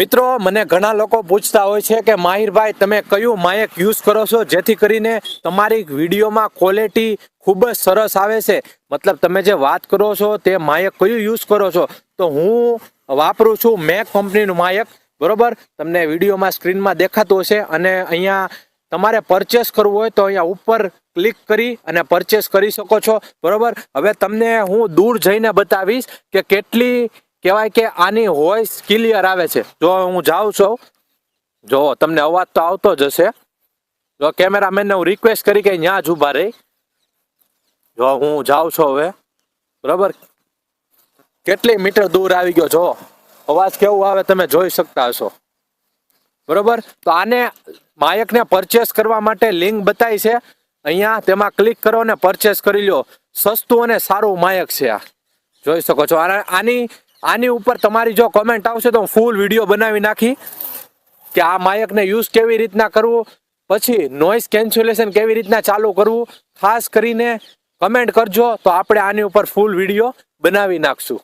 મિત્રો, મને ઘણા લોકો પૂછતા હોય છે કે, માહિરભાઈ, તમે કયું માયક યુઝ કરો છો જેથી કરીને તમારી વિડીયોમાં ક્વોલિટી ખૂબ જ સરસ આવે છે? મતલબ, તમે જે વાત કરો છો તે માયક કયું યુઝ કરો છો? તો હું વાપરું છું મેક કંપનીનું માયક, બરોબર? તમને વિડીયોમાં સ્ક્રીનમાં દેખાતું હશે અને અહીંયા તમારે પરચેસ કરવું હોય તો અહીંયા ઉપર ક્લિક કરી અને પરચેસ કરી શકો છો, બરોબર? હવે તમને હું દૂર જઈને બતાવીશ કે કેટલી કહેવાય કે આની વોઇસ ક્લિયર આવે છે. જો હું જાઉં છું, જો તમને અવાજ તો આવતો જ હશે. જો કેમેરામેનને હું રિક્વેસ્ટ કરી કે ત્યાં જ ઊભા રહી. જો હું જાઉં છું હવે. બરાબર? કેટલી મીટર દૂર આવી ગયો? જો, અવાજ કેવું આવે તમે જોઈ શકતા હશો. બરોબર? તો આને માયકને પરચેસ કરવા માટે લિંક બતાવી છે. અહીંયા તેમાં ક્લિક કરો અને પરચેસ કરી લો સસ્તું અને સારું માયક છે આ. જોઈ શકો છો. આના- આની ઉપર તમારી જો કોમેન્ટ આવશે તો હું ફૂલ વીડિયો બનાવી નાખી કે આ માયકને યુઝ કેવી રીતના કરવું, પછી નોઇસ કેન્સ્યુલેશન કેવી રીતના ચાલુ કરવું, ખાસ કરીને કમેન્ટ કરજો તો આપણે આની ઉપર ફૂલ વીડિયો બનાવી નાખશું.